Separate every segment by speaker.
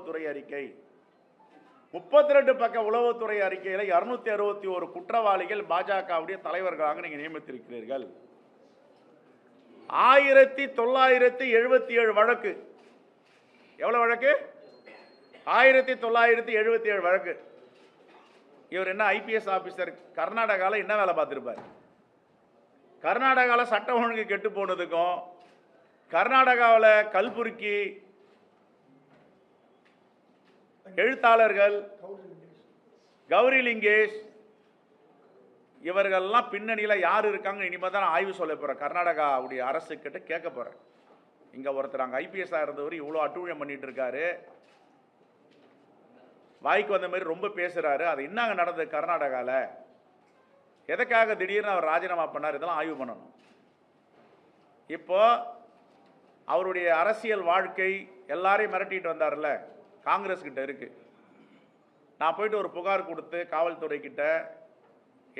Speaker 1: உளவுத்துறை அறிக்கை. முப்பத்தி ரெண்டு பக்க உளவுத்துறை அறிக்கையில் இருநூத்தி அறுபத்தி ஒரு குற்றவாளிகள் பாஜகவுடைய தலைவர்களாக நீங்கள் நியமித்திருக்கிறீர்கள். ஆயிரத்தி தொள்ளாயிரத்தி எழுபத்தி ஏழு வழக்கு. எவ்வளவு வழக்கு? ஆயிரத்தி தொள்ளாயிரத்தி எழுபத்தி ஏழு வழக்கு. இவர் என்ன ஐபிஎஸ் ஆபீசர்? கர்நாடகாவில் என்ன வேலை பார்த்துருப்பார்? கர்நாடகாவில் சட்டம் ஒழுங்கு கெட்டு போனதுக்கும் கர்நாடகாவில் கல்புருக்கி எழுத்தாளர்கள் கௌரி லிங்கேஷ் இவர்கள்லாம் பின்னணியில் யார் இருக்காங்க இனிமேல் தான் ஆய்வு சொல்ல போகிறேன் கர்நாடகாவுடைய அரசு கிட்ட கேட்க போகிறேன் இங்கே ஒருத்தர் அங்கே ஐபிஎஸ்ஸாக இருந்தவர் இவ்வளோ அட்டூழியம் பண்ணிட்டு இருக்காரு. வாய்க்கு வந்த மாதிரி ரொம்ப பேசுகிறாரு அது என்னங்க நடந்தது கர்நாடகாவில் எதுக்காக திடீர்னு அவர் ராஜினாமா பண்ணார்? இதெல்லாம் ஆய்வு பண்ணணும். இப்போது அவருடைய அரசியல் வாழ்க்கை எல்லாரையும் மிரட்டிட்டு வந்தார்ல காங்கிரஸ் கிட்ட இருக்கு. நான் போயிட்டு ஒரு புகார் கொடுத்து காவல்துறை கிட்ட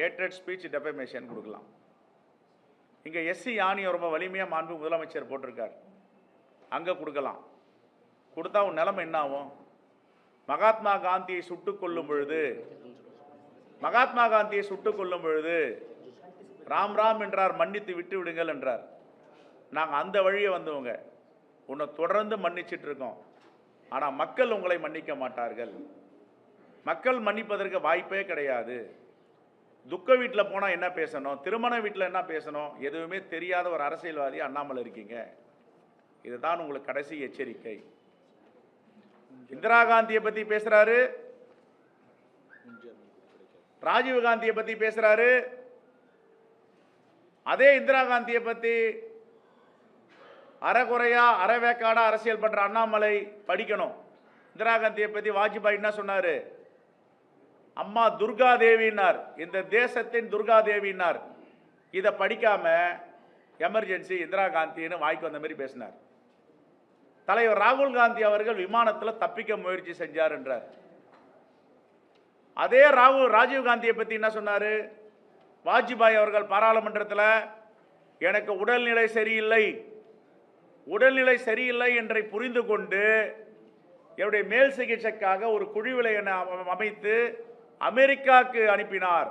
Speaker 1: ஏட்ரட் ஸ்பீச் டெபமேஷன் கொடுக்கலாம். இங்கே எஸ்சி யானியை ரொம்ப வலிமையாக மாண்பு முதலமைச்சர் போட்டிருக்கார். அங்கே கொடுக்கலாம். கொடுத்தா உன் நிலைமை என்ன ஆகும்? மகாத்மா காந்தியை சுட்டு கொள்ளும் பொழுது மகாத்மா காந்தியை சுட்டு கொள்ளும் பொழுது ராம் ராம் என்றார் மன்னித்து விட்டு விடுங்கள் என்றார். நாங்கள் அந்த வழியை வந்தவங்க. உன்னை தொடர்ந்து மன்னிச்சிட்டு இருக்கோம். ஆனால் மக்கள் உங்களை மன்னிக்க மாட்டார்கள். மக்கள் மன்னிப்பதற்கு வாய்ப்பே கிடையாது. துக்க வீட்டில் போனால் என்ன பேசணும்? திருமண வீட்டில் என்ன பேசணும்? எதுவுமே தெரியாத ஒரு அரசியல்வாதி அண்ணாமலை இருக்கீங்க. இதுதான் உங்களுக்கு கடைசி எச்சரிக்கை. இந்திரா காந்தியை பற்றி பேசுகிறாரு ராஜீவ் காந்தியை பற்றி பேசுகிறாரு அதே இந்திரா காந்தியை பற்றி அறகுறையா அறவேக்காடா அரசியல் பண்ற அண்ணாமலை படிக்கணும். இந்திரா காந்தியை பத்தி வாஜ்பாய் என்ன சொன்னாரு? அம்மா துர்கா தேவினார் இந்த தேசத்தின் துர்கா தேவினார் இதை படிக்காம எமர்ஜென்சி இந்திரா காந்தின்னு வாய்க்கு வந்த மாதிரி பேசினார். தலைவர் ராகுல் காந்தி அவர்கள் விமானத்தில் தப்பிக்க முயற்சி செஞ்சார் என்றார் அதே ராகுல் ராஜீவ் காந்தியை பத்தி என்ன சொன்னாரு? வாஜ்பாய் அவர்கள் பாராளுமன்றத்தில் எனக்கு உடல்நிலை சரியில்லை. உடல்நிலை சரியில்லை என்றை புரிந்து கொண்டு என்னுடைய மேல் சிகிச்சைக்காக ஒரு குழுவிலை என்னை அமைத்து அமெரிக்காவுக்கு அனுப்பினார்.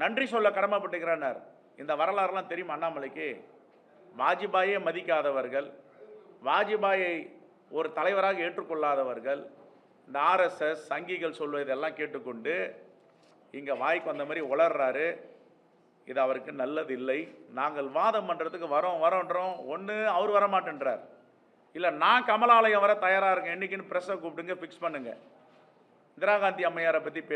Speaker 1: நன்றி சொல்ல கடமைப்பட்டுக்கிறார் இந்த வரலாறுலாம் தெரியும் அண்ணாமலைக்கு? வாஜ்பாயை மதிக்காதவர்கள் வாஜ்பாயை ஒரு தலைவராக ஏற்றுக்கொள்ளாதவர்கள் இந்த ஆர்எஸ்எஸ் சங்கிகள் சொல்வதெல்லாம் கேட்டுக்கொண்டு இங்கே வாய்க்கு வந்த மாதிரி உளர்றாரு. இது அவருக்கு நல்லது இல்லை நாங்கள் வாதம் பண்ணுறதுக்கு வரோம் வரோன்றோம். ஒன்று அவர் வரமாட்டேன்றார். இல்லை நான் கமலாலயம் வர தயாராக இருக்கேன். என்னைக்குன்னு ப்ரெஸ்ஸை கூப்பிடுங்க ஃபிக்ஸ் பண்ணுங்க. இந்திரா காந்தி அம்மையாரை பற்றி பே